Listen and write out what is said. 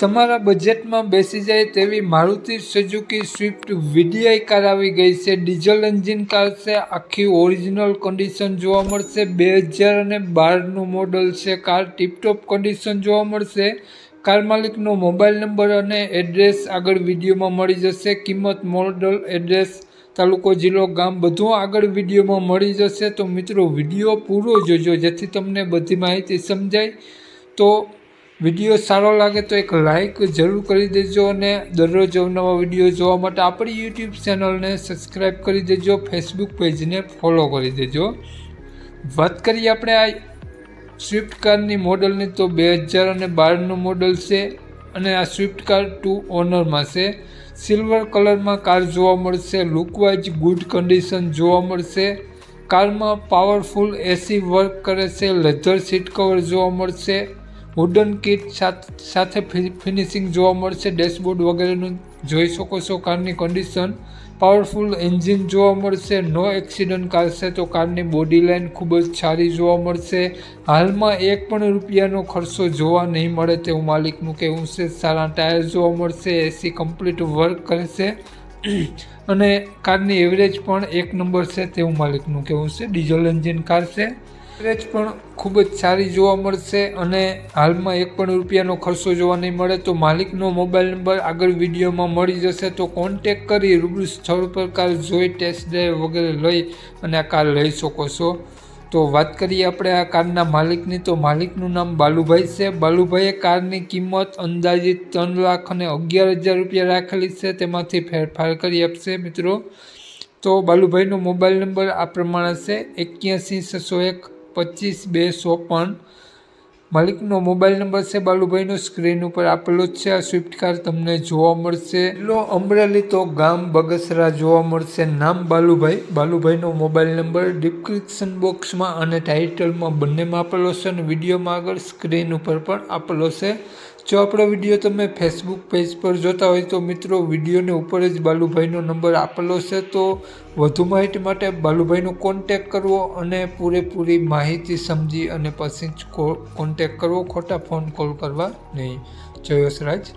તમારા બજેટમાં બેસી જાય તેવી Maruti Suzuki Swift VDI car આવી ગઈ છે. ડીઝલ એન્જિન કાર છે. આખી ઓરિજિનલ કન્ડિશન જોવા મળશે. બે હજાર અને બારનું મોડલ છે કાર. ટીપટોપ કન્ડિશન જોવા મળશે. કાર માલિકનો મોબાઈલ નંબર અને એડ્રેસ આગળ વિડીયોમાં મળી જશે. કિંમત મોડલ એડ્રેસ તાલુકો, જિલ્લો, ગામ બધું આગળ વિડીયોમાં મળી જશે. તો મિત્રો, વીડિયો પૂરો જોજો જેથી તમને બધી માહિતી સમજાય. તો વીડિયો સારો લાગે તો એક લાઈક જરૂર કરી દેજો અને દરરોજ અવનવા વીડિયો જોવા માટે આપણી યુટ્યુબ ચેનલને સબસ્ક્રાઈબ કરી દેજો ફેસબુક પેજને ફોલો કરી દેજો. વાત કરીએ આપણે આ સ્વિફ્ટ કારની મોડલની તો બે હજાર અને બારનું મોડલ છે અને આ સ્વિફ્ટ કાર ટુ ઓનરમાં છે. સિલ્વર કલરમાં કાર જોવા મળશે લુકવાઇઝ ગુડ કન્ડિશન જોવા મળશે. કારમાં પાવરફુલ એસી વર્ક કરે છે લેધર સીટ કવર જોવા મળશે. વુડન કિટ સાથે ફિનિશિંગ જોવા મળશે. ડેશબોર્ડ વગેરેનું જોઈ શકો છો કારની કન્ડિશન પાવરફુલ એન્જિન જોવા મળશે. નો એક્સિડન્ટ છે તો કારની બોડી લાઇન ખૂબ જ સારી જોવા મળશે. હાલમાં એક પણ રૂપિયાનો ખર્ચો જોવા નહીં મળે તેવું માલિકનું કહેવું છે સારા ટાયર જોવા મળશે. એસી કમ્પ્લીટ વર્ક કરશે. અને કારની એવરેજ પણ એક નંબર છે તેવું માલિકનું કહેવું છે ડીઝલ એન્જિન છે એવરેજ પણ ખૂબ જ સારી જોવા મળશે અને હાલમાં એક પણ રૂપિયાનો ખર્ચો જોવા નહીં મળે તો માલિકનો મોબાઈલ નંબર આગળ વિડીયોમાં મળી જશે. તો કોન્ટેક કરી રૂબરૂ સ્થળ પર કાર જોઈ ટેસ્ટ ડ્રાઈવ વગેરે લઈ અને આ કાર લઈ શકો છો. તો વાત કરીએ આપણે આ કારના માલિકની. તો માલિકનું નામ બાલુભાઈ છે. બાલુભાઈએ કારની કિંમત અંદાજિત ત્રણ લાખ અને અગિયાર હજાર રૂપિયા રાખેલી છે. તેમાંથી ફેરફાર કરી આપશે મિત્રો. તો બાલુભાઈનો મોબાઈલ નંબર આ પ્રમાણે છે. એક્યાસી છસો એક પચીસ બે ચોપન માલિકનો મોબાઈલ નંબર છે બાલુભાઈનો સ્ક્રીન ઉપર આપેલો જ છે. આ સ્વિફ્ટ કાર તમને જોવા મળશે. લો અમરેલી તો ગામ બગસરા જોવા મળશે. નામ બાલુભાઈ. બાલુભાઈનો મોબાઈલ નંબર ડિસ્ક્રિપ્શન બોક્સમાં અને ટાઇટલમાં બંનેમાં આપેલો છે અને વિડીયોમાં આગળ સ્ક્રીન ઉપર પણ આપેલો છે. જો આપણો વીડિયો તમે ફેસબુક પેજ પર જોતા હોય તો મિત્રો, વિડીયોને ઉપર જ બાલુભાઈનો નંબર આપેલો છે, તો વધુ માહિતી માટે બાલુભાઈનો કોન્ટેક કરવો અને પૂરેપૂરી માહિતી સમજી અને પછી જ કોન્ટેક કરવો. ખોટા ફોન કોલ કરવા નહીં. જયોશ રાજ